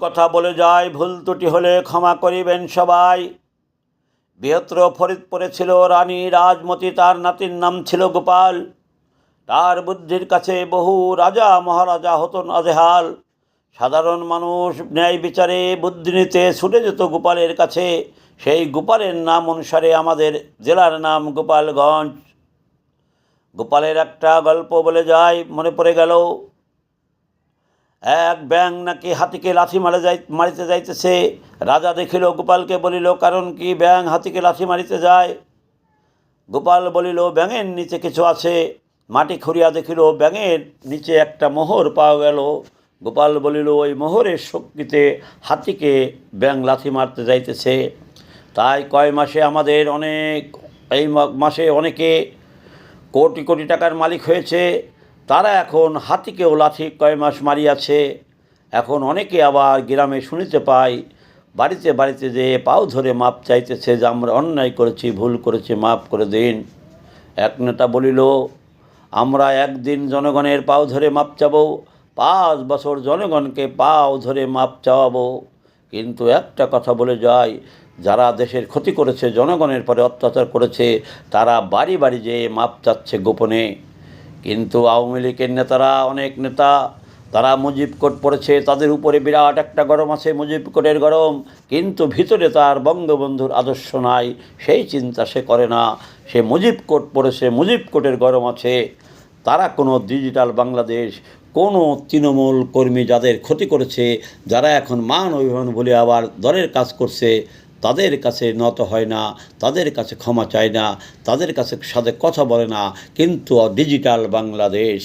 কথা বলে যায়, ভুল ত্রুটি হলে ক্ষমা করিবেন সবাই। বৃহত্তর ফরিদপুরে ছিল রানী রাজমতি তার নাতির নাম ছিল গোপাল। তার বুদ্ধির কাছে বহু রাজা মহারাজা হতো নাজেহাল। সাধারণ মানুষ ন্যায় বিচারে বুদ্ধি নিতে ছুটে যেত গোপালের কাছে। সেই গোপালের নাম অনুসারে আমাদের জেলার নাম গোপালগঞ্জ। গোপালের একটা গল্প বলে যায়, মনে পড়ে গেল এক ব্যাং নাকি হাতিকে লাথি মারে যাই, মারিতে যাইতেছে। রাজা দেখিল, গোপালকে বলিল, কারণ কি ব্যাং হাতিকে লাথি মারিতে যায়? গোপাল বলিল, ব্যাঙের নিচে কিছু আছে। মাটি খুঁড়িয়া দেখিল, ব্যাঙের নিচে একটা মোহর পাওয়া গেল। গোপাল বলিল, ওই মোহরের শক্তিতে হাতিকে ব্যাং লাথি মারতে যাইতেছে। তাই কয় মাসে আমাদের অনেক, এই মাসে অনেকে কোটি কোটি টাকার মালিক হয়েছে। তারা এখন হাতিকেও লাথি কয় মাস মারিয়াছে। এখন অনেকে আবার গ্রামে শুনিতে পাই বাড়িতে বাড়িতে যে পাও ধরে মাপ চাইতেছে যে আমরা অন্যায় করেছি, ভুল করেছি মাপ করে দিন। এক নেতা বলিল, আমরা একদিন জনগণের পাও ধরে মাপ চাবো, পাঁচ বছর জনগণকে পাও ধরে মাপ চাওয়াবো। কিন্তু একটা কথা বলে যায়, যারা দেশের ক্ষতি করেছে, জনগণের পরে অত্যাচার করেছে, তারা বাড়ি বাড়ি যেয়ে মাপ চাচ্ছে গোপনে। কিন্তু আওয়ামী লীগের নেতারা, অনেক নেতা, তারা মুজিব কোট পড়েছে তাদের উপরে বিরাট একটা গরম আছে, মুজিব কোটের গরম, কিন্তু ভিতরে তার বঙ্গবন্ধুর আদর্শ নাই, সেই চিন্তা সে করে না। সে মুজিব কোট পড়েছে মুজিব কোটের গরম আছে। তারা কোনো ডিজিটাল বাংলাদেশ, কোনো তৃণমূল কর্মী যাদের ক্ষতি করেছে, যারা এখন মান অভিমান বলে আবার দলের কাজ করছে তাদের কাছে নত হয় না, তাদের কাছে ক্ষমা চায় না, তাদের কাছে সাথে কথা বলে না, কিন্তু ডিজিটাল বাংলাদেশ